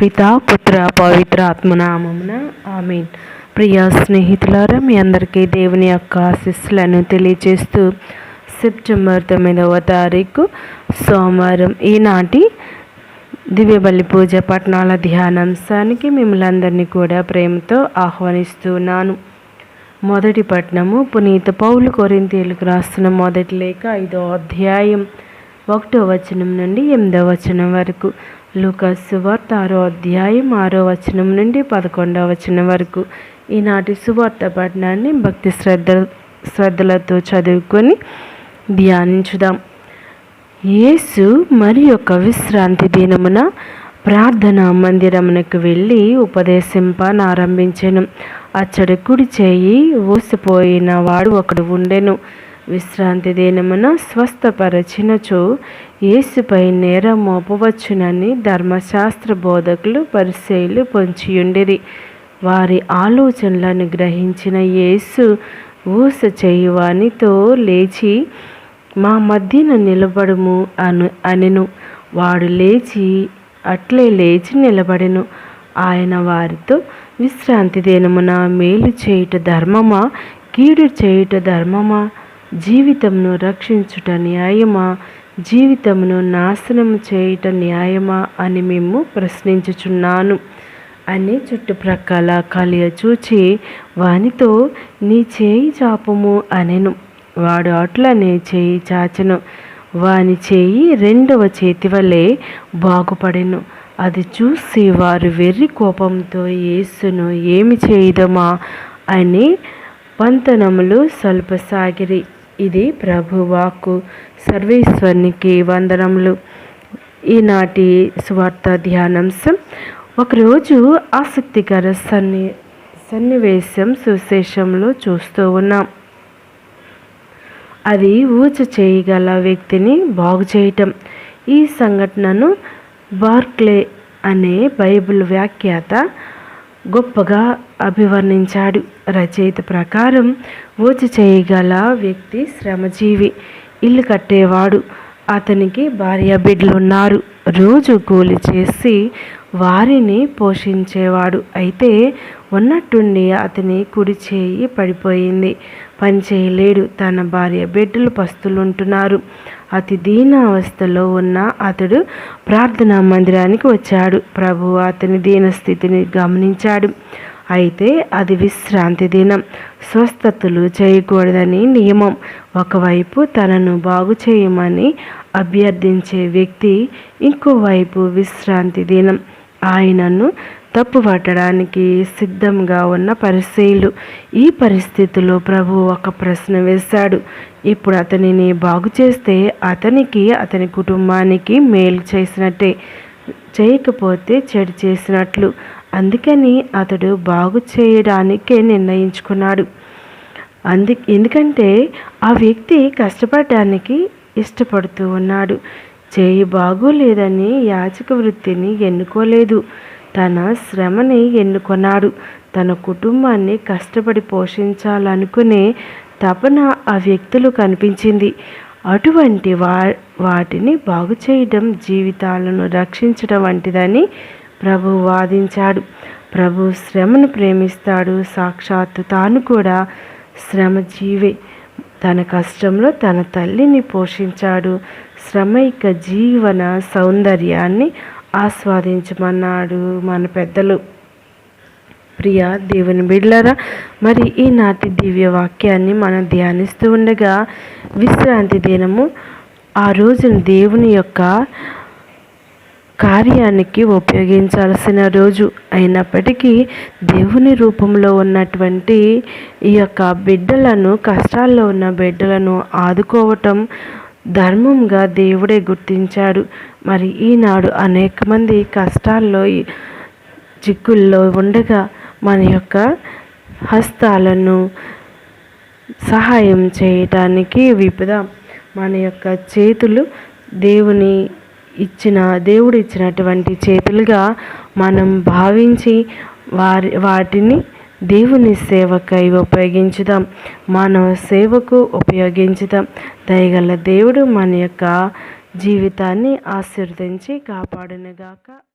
పిత పుత్ర పవిత్ర ఆత్మనామమున ఆమెన్. ప్రియ స్నేహితులారా మీ అందరికీ దేవుని యొక్క ఆశీస్సులను తెలియజేస్తూ సెప్టెంబర్ తొమ్మిదవ తారీఖు సోమవారం ఈనాటి దివ్యబల్లి పూజ పట్టణాల ధ్యానాంశానికి మిమ్మల్ని అందరినీ కూడా ప్రేమతో ఆహ్వానిస్తున్నాను. మొదటి పట్టణము పునీత పౌలు కొరింతీలకు రాస్తున్న మొదటి లేఖ ఐదో అధ్యాయం ఒకటో వచనం నుండి ఎనిమిదో వచనం వరకు. లూకస్ సువార్త ఆరో అధ్యాయం ఆరో వచనం నుండి పదకొండవ వచనం వరకు. ఈనాటి సువార్త పఠనాన్ని భక్తి శ్రద్ధ శ్రద్ధలతో చదువుకొని ధ్యానించుదాం. యేసు మరి యొక్క విశ్రాంతి దినమున ప్రార్థనా మందిరమునకు వెళ్ళి ఉపదేశింపనారంభించెను అచ్చడి కుడి చేయి ఊసిపోయిన వాడు ఒకడు ఉండెను. విశ్రాంతి దినమున స్వస్థపరచినచో యేసుపై నేరం మోపవచ్చునని ధర్మశాస్త్ర బోధకులు పరిశైలు పొంచియుండిరి. వారి ఆలోచనలను గ్రహించిన యేసు ఊస చేయువానితో లేచి మా మధ్యన నిలబడుము అను అనెను. వాడు లేచి అట్లే లేచి నిలబడెను. ఆయన వారితో విశ్రాంతి దినమున మేలు చేయుట ధర్మమా? కీడు చేయుట ధర్మమా? జీవితంను రక్షించుట న్యాయమా? జీవితమును నాశనము చేయుట న్యాయమా అని మేము ప్రశ్నించుచున్నాను. అని చుట్టుప్రక్కల కలియ చూచి వానితో నీ చేయి చాపము అనెను. వాడు అట్లనే చేయి చాచెను. వాని చేయి రెండవ చేతి వలె బాగుపడెను. అది చూసి వారు వెర్రి కోపంతో యేసును ఏమి చేయదమా? అని పంతనములు స్వల్పసాగిరి. ఇది ప్రభువాకు సర్వేశ్వరునికి వందనములు. ఈనాటి స్వార్థ ధ్యానాంశం. ఒకరోజు ఆసక్తికర సన్ని సన్నివేశం సుశేషంలో చూస్తూ ఉన్నాం. అది ఊచ చేయగల వ్యక్తిని బాగు చేయటం. ఈ సంఘటనను బార్క్లే అనే బైబిల్ వ్యాఖ్యాత గొప్పగా అభివర్ణించాడు. రచయిత ప్రకారం ఓచి చేయగల వ్యక్తి శ్రమజీవి ఇల్లు కట్టేవాడు. అతనికి భార్య బిడ్డలు ఉన్నారు రోజు కూలి చేసి వారిని పోషించేవాడు. అయితే ఉన్నట్టుండి అతని కుడి చేయి పడిపోయింది. పని చేయలేడు తన భార్య బిడ్డలు పస్తులుంటున్నారు. అతి దీనావస్థలో ఉన్న అతడు ప్రార్థనా మందిరానికి వచ్చాడు. ప్రభు అతని దీనస్థితిని గమనించాడు. అయితే అది విశ్రాంతి దినం. స్వస్థతలు చేయకూడదని నియమం. ఒకవైపు తనను బాగు చేయమని అభ్యర్థించే వ్యక్తి ఇంకోవైపు విశ్రాంతి దినం. ఆయనను తప్పు పట్టడానికి సిద్ధంగా ఉన్న పరిశీలు ఈ పరిస్థితిలో ప్రభు ఒక ప్రశ్న వేశాడు. ఇప్పుడు అతనిని బాగు చేస్తే అతనికి అతని కుటుంబానికి మేలు చేసినట్టే చేయకపోతే చెడు చేసినట్లు. అందుకని అతడు బాగు చేయడానికే నిర్ణయించుకున్నాడు. అందు ఎందుకంటే ఆ వ్యక్తి కష్టపడటానికి ఇష్టపడుతూ ఉన్నాడు. చేయి బాగోలేదని యాచక వృత్తిని ఎన్నుకోలేదు. తన శ్రమని ఎన్నుకొన్నాడు. తన కుటుంబాన్ని కష్టపడి పోషించాలనుకునే తపన ఆ వ్యక్తులు కనిపించింది. అటువంటి వా వాటిని బాగు చేయడం జీవితాలను రక్షించడం వంటిదని ప్రభు వాదించాడు. ప్రభు శ్రమను ప్రేమిస్తాడు. సాక్షాత్తు తాను కూడా శ్రమజీవే. తన కష్టంలో తన తల్లిని పోషించాడు. శ్రమైక జీవన సౌందర్యాన్ని ఆస్వాదించమన్నాడు మన పెద్దలు. ప్రియ దేవుని బిడ్లరా మరి ఈనాటి దివ్య వాక్యాన్ని మనం ధ్యానిస్తూ ఉండగా విశ్రాంతి దినము ఆ రోజున దేవుని యొక్క కార్యానికి ఉపయోగించాల్సిన రోజు అయినప్పటికీ దేవుని రూపంలో ఉన్నటువంటి ఈ యొక్క బిడ్డలను కష్టాల్లో ఉన్న బిడ్డలను ఆదుకోవటం ధర్మంగా దేవుడే గుర్తించాడు. మరి ఈనాడు అనేక మంది కష్టాల్లో చిక్కుల్లో ఉండగా మన యొక్క హస్తాలను సహాయం చేయటానికి విపద మన యొక్క చేతులు దేవుని ఇచ్చిన దేవుడు ఇచ్చినటువంటి చేతులుగా మనం భావించి వారి వాటిని దేవుని సేవకై ఉపయోగించుదాం. మానవ సేవకు ఉపయోగించుదాం. దయగల దేవుడు మన యొక్క జీవితాన్ని ఆశీర్వదించి కాపాడునుగాక.